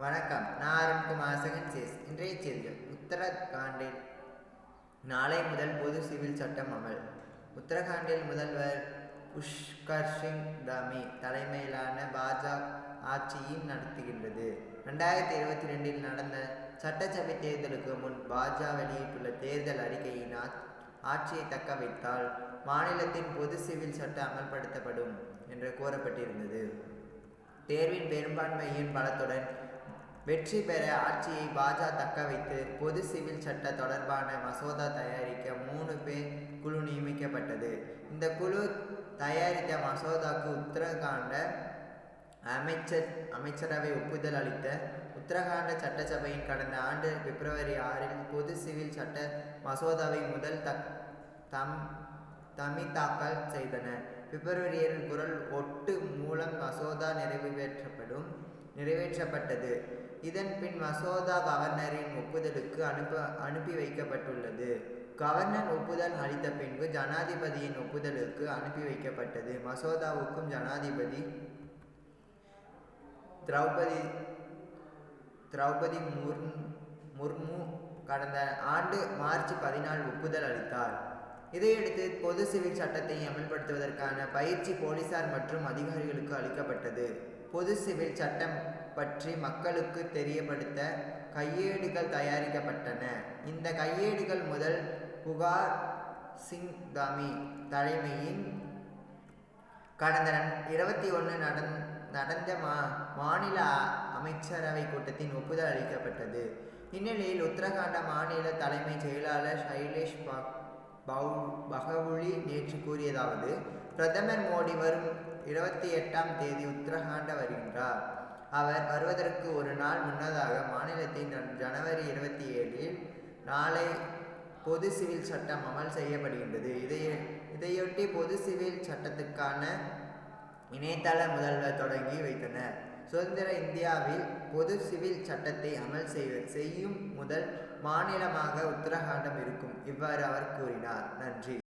வணக்கம். நான் Arunkumar second chase. இன்றைய செய்திகள் உத்தரகாண்டில் நாளை முதல் பொது சிவில் சட்டம் அமல். உத்தரகாண்டில் முதல்வர் புஷ்கர் சிங் தாமி தலைமையிலான பாஜக ஆட்சியும் நடத்துகின்றது. ரெண்டாயிரத்தி இருபத்தி ரெண்டில் நடந்த சட்டசபை தேர்தலுக்கு முன் பாஜக வெளியிட்டுள்ள தேர்தல் அறிக்கையின் ஆ- ஆட்சியை தக்க வைத்தால் மாநிலத்தின் பொது சிவில் சட்டம் அமல்படுத்தப்படும் என்று கூறப்பட்டிருந்தது. தேர்வின் பெரும்பான்மையின் பலத்துடன் வெற்றி பெற ஆட்சியை பாஜக தக்க வைத்து பொது சிவில் சட்ட தொடர்பான மசோதா தயாரிக்க மூணு பேர் குழு நியமிக்கப்பட்டது. இந்த குழு தயாரித்த மசோதாக்கு உத்தரகாண்ட அமைச்சர் அமைச்சரவை ஒப்புதல் அளித்த உத்தரகாண்ட சட்டசபையின் கடந்த ஆண்டு பிப்ரவரி ஆறில் பொது சிவில் சட்ட மசோதாவை முதல் தக் தம் தமி தாக்கல் செய்தனர். பிப்ரவரி ஏழில் குரல் ஒட்டு மூலம் மசோதா நிறைவேற்றப்படும். நிறைவேற்றப்பட்டது. இதன் பின் மசோதா கவர்னரின் ஒப்புதலுக்கு அனுப்ப அனுப்பி வைக்கப்பட்டுள்ளது. கவர்னர் ஒப்புதல் அளித்த பின்பு ஜனாதிபதியின் ஒப்புதலுக்கு அனுப்பி வைக்கப்பட்டது. மசோதாவுக்கும் ஜனாதிபதி திரௌபதி திரௌபதி முர் முர்மு கடந்த ஆண்டு மார்ச் பதினாலு ஒப்புதல் அளித்தார். இதையடுத்து பொது சிவில் சட்டத்தை அமல்படுத்துவதற்கான பயிற்சி போலீசார் மற்றும் அதிகாரிகளுக்கு அளிக்கப்பட்டது. பொது சிவில் சட்டம் பற்றி மக்களுக்கு தெரியப்படுத்த கையேடுகள் தயாரிக்கப்பட்டன. இந்த கையேடுகள் முதல் புகார் சிங் தாமி தலைமையின் கடந்த இருபத்தி ஒன்று நடந் நடந்த மா மாநில அமைச்சரவை கூட்டத்தின் ஒப்புதல் அளிக்கப்பட்டது. இந்நிலையில் உத்தரகாண்ட மாநில தலைமைச் செயலாளர் சைலேஷ் பாக் பவு- பகவுலி நேற்று கூறியதாவது பிரதமர் மோடி வரும் இருபத்தி எட்டாம் தேதி உத்தரகாண்ட வருகின்றார். அவர் வருவதற்கு ஒரு நாள் முன்னதாக மாநிலத்தின் ஜனவரி இருபத்தி ஏழில் நாளை பொது சிவில் சட்டம் அமல் செய்யப்படுகின்றது. இதை இதையொட்டி பொது சிவில் சட்டத்துக்கான இணையதள முதல்வர் தொடங்கி வைத்தனர். சுதந்திர இந்தியாவில் பொது சிவில் சட்டத்தை அமல் செய்வ செய்யும் முதல் மாநிலமாக உத்தரகாண்டம் இருக்கும். இவ்வாறு அவர் கூறினார். நன்றி.